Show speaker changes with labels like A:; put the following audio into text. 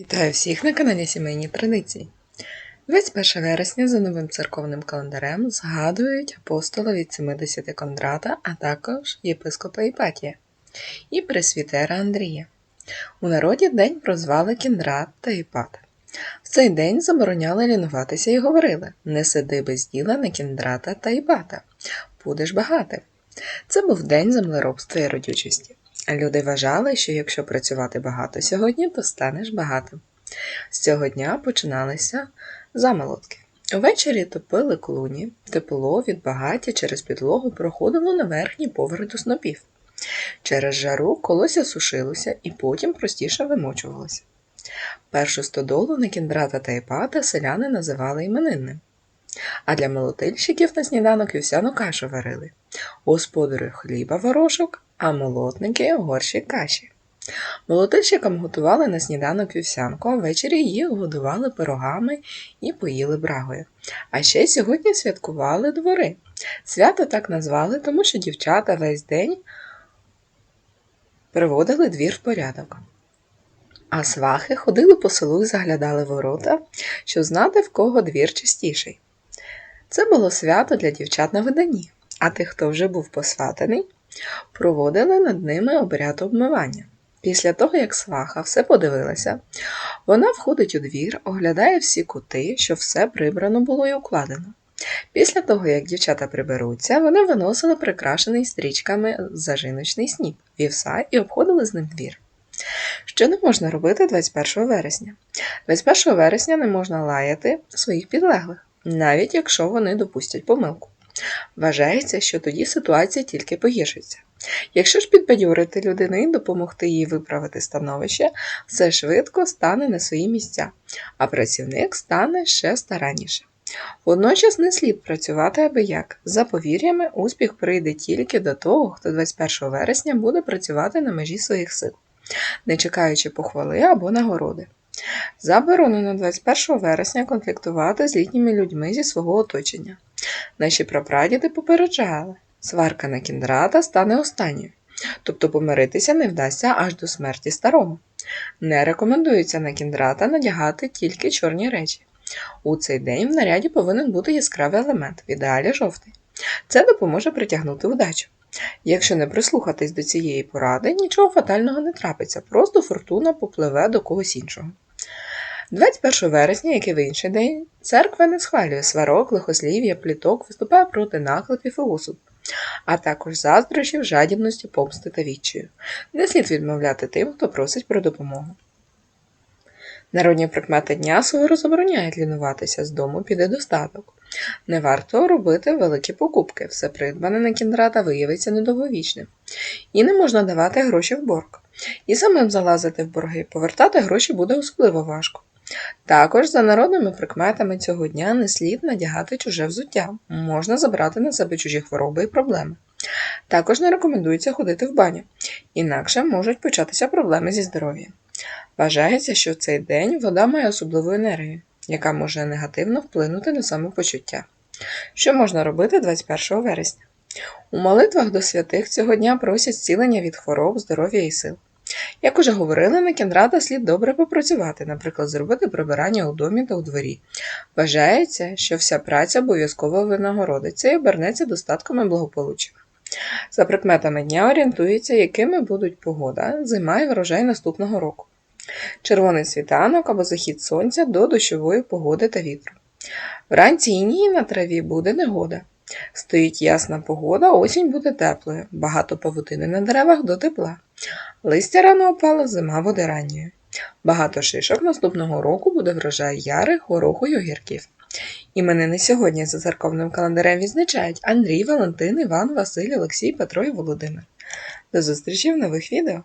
A: Вітаю всіх на каналі Сімейні Традиції. 21 вересня за новим церковним календарем згадують апостола від 70 Кондрата, а також єпископа Іпатія і пресвітера Андрія. У народі день прозвали Кіндрат та Іпат. В цей день забороняли лінуватися і говорили: не сиди без діла на Кіндрата та Іпата, будеш багатим. Це був день землеробства і родючості. Люди вважали, що якщо працювати багато сьогодні, то станеш багатим. З цього дня починалися замолотки. Увечері топили клуні, тепло від багаття через підлогу проходило на верхній поверх до снопів. Через жару колося сушилося і потім простіше вимочувалося. Першу стодолу на кіндрата та іпата селяни називали іменинним. А для молотильщиків на сніданок вівсяну кашу варили. Господарю хліба ворошок, а молотники горщі каші. Молотильщикам готували на сніданок вівсянку, а ввечері їх годували пирогами і поїли брагою. А ще сьогодні святкували двори. Свято так назвали, тому що дівчата весь день приводили двір в порядок. А свахи ходили по селу і заглядали ворота, щоб знати, в кого двір чистіший. Це було свято для дівчат на виданні, а тих, хто вже був посватаний, проводили над ними обряд обмивання. Після того, як сваха все подивилася, вона входить у двір, оглядає всі кути, щоб все прибрано було і укладено. Після того, як дівчата приберуться, вони виносили прикрашений стрічками зажиночний сніп, вівса і обходили з ним двір. Що не можна робити 21 вересня? 21 вересня не можна лаяти своїх підлеглих, навіть якщо вони допустять помилку. Вважається, що тоді ситуація тільки погіршиться. Якщо ж підбадьорити людину і допомогти їй виправити становище, все швидко стане на свої місця, а працівник стане ще старанніше. Водночас не слід працювати аби як. За повір'ями, успіх прийде тільки до того, хто 21 вересня буде працювати на межі своїх сил, не чекаючи похвали або нагороди. Заборонено 21 вересня конфліктувати з літніми людьми зі свого оточення. Наші прапрадіди попереджали, сварка на кіндрата стане останньою, тобто помиритися не вдасться аж до смерті старого. Не рекомендується на кіндрата надягати тільки чорні речі. У цей день в наряді повинен бути яскравий елемент, в ідеалі жовтий. Це допоможе притягнути удачу. Якщо не прислухатись до цієї поради, нічого фатального не трапиться, просто фортуна попливе до когось іншого. 21 вересня, як і в інший день, церква не схвалює сварок, лихослів'я, пліток, виступає проти наклепів і осуд, а також заздрощів, жадібності, помсти та відчаю. Не слід відмовляти тим, хто просить про допомогу. Народні прикмети дня суворо забороняють лінуватися з дому піде достаток. Не варто робити великі покупки, все придбане на кіндрата виявиться недовговічним. І не можна давати гроші в борг. І самим залазити в борги, повертати гроші буде особливо важко. Також за народними прикметами цього дня не слід надягати чуже взуття, можна забрати на себе чужі хвороби і проблеми. Також не рекомендується ходити в баню, інакше можуть початися проблеми зі здоров'ям. Вважається, що в цей день вода має особливу енергію, яка може негативно вплинути на самопочуття. Що можна робити 21 вересня? У молитвах до святих цього дня просять зцілення від хвороб, здоров'я і сил. Як уже говорили, на кіндрата слід добре попрацювати, наприклад, зробити прибирання у домі та у дворі. Вважається, що вся праця обов'язково винагородиться і обернеться достатком і благополуччям. За прикметами дня орієнтується, якими будуть погода, зима і врожай наступного року. Червоний світанок або захід сонця до дощової погоди та вітру. Вранці інії на траві буде негода. Стоїть ясна погода, осінь буде теплою, багато павутини на деревах до тепла. Листя рано опало, зима буде ранньою. Багато шишок наступного року буде врожай ярих, гороху й огірків. Іменини сьогодні за церковним календарем відзначають Андрій, Валентин, Іван, Василь, Олексій, Петро і Володимир. До зустрічі в нових відео!